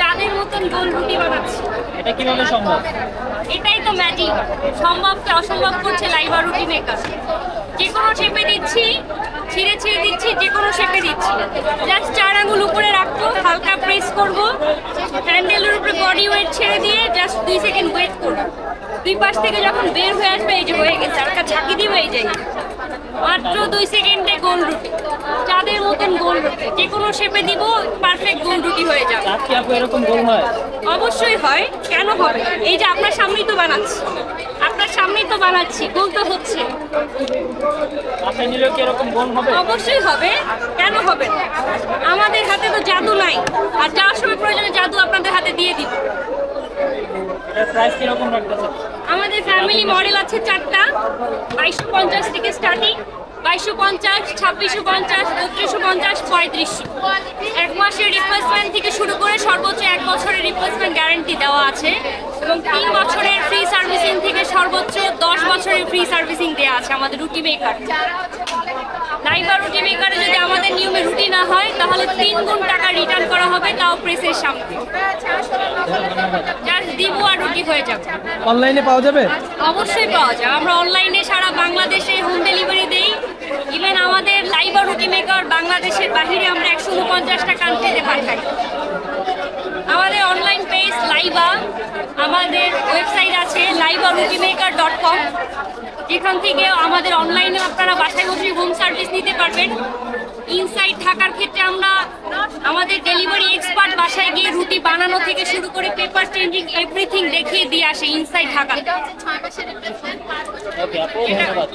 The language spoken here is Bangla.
চাঁদের মতন গোল রুটি বানাচ্ছি এটা কীভাবে সম্ভব? এটাই তো ম্যাজিক সম্ভবকে অসম্ভব করছে লাইভা রুটি মেকার যে কোনো শেপে দিচ্ছি ছিঁড়ে ছিঁড়ে দিচ্ছি যে কোনো শেপে দিচ্ছি। জাস্ট চার আঙুল উপরে রাখব হালকা প্রেস করব। হ্যান্ডেলের উপরে বডি ওয়েট ছেড়ে দিয়ে জাস্ট দুই সেকেন্ড ওয়েট করব। দুই পাশ থেকে যখন বের হয়ে আসবে এই যে হয়ে গেছে আর ঝাঁকি দিব এই যে মাত্র দুই সেকেন্ডে গোল রুটি। চাঁদের মতন গোল রুটি। যে কোনো শেপে দিব পারফেক্ট গোল রুটি হয়ে যাবে। আপু এরকম গোল হয়? অবশ্যই হয়। কেন হবে এই যে আপনার সামনেই তো বানাচ্ছি। আপনার সামনেই তো বানাচ্ছি। গোল তো হচ্ছে। বাসায় নিলেও কি এরকম গোল হবে? অবশ্যই হবে। কেন হবে? আমাদের হাতে তো জাদু নাই। আর যাওয়ার সময় প্রয়োজনে জাদু আপনাদের হাতে দিয়ে দিব আমাদের ফ্যামিলি মডেল আছে চারটা। বাইশশো পঞ্চাশ থেকে স্টার্টিং বাইশশো পঞ্চাশ, ছাব্বিশশো পঞ্চাশ বত্রিশশো পঞ্চাশ, পঁয়ত্রিশশো। এক মাসের রিপ্লেসমেন্ট থেকে শুরু করে সর্বোচ্চ এক বছরের রিপ্লেসমেন্ট গ্যারান্টি দেওয়া আছে। এবং তিন বছরের ফ্রি সার্ভিসিং থেকে সর্বোচ্চ দশ বছরের ফ্রি সার্ভিসিং দেওয়া আছে আমাদের রুটি মেকার লাইভা রুটি যদি না হয় তাহলে তিন গুণ টাকা রিটার্ন করা হবে তাও প্রেসের সামনে। জাস্ট দিব আর রুটি হয়ে যাবে। অনলাইনে পাওয়া যাবে? অবশ্যই পাওয়া যায় আমরা অনলাইনে সারা বাংলাদেশে হোম ডেলিভারি দেই। ইভেন আমাদের লাইভা রুটি মেকার বাংলাদেশের বাহিরে আমরা একশো উনপঞ্চাশটা কান্ট্রিতে পাঠাই। আমাদের অনলাইন পেজ লাইভা আমাদের ওয়েবসাইট আছে লাইভা রুটি মেকার ডট কম যেখান থেকে আমাদের অনলাইনে আপনারা বাসায় বসে হোম সার্ভিস নিতে পারবেন। ইনসাইড থাকার ক্ষেত্রে আমরা আমাদের ডেলিভারি এক্সপার্ট বাসায় গিয়ে রুটি বানানো থেকে শুরু করে পেপার চেঞ্জিং এভরিথিং দেখিয়ে দিয়ে আসে ইনসাইড থাকা। ওকে আপু ধন্যবাদ।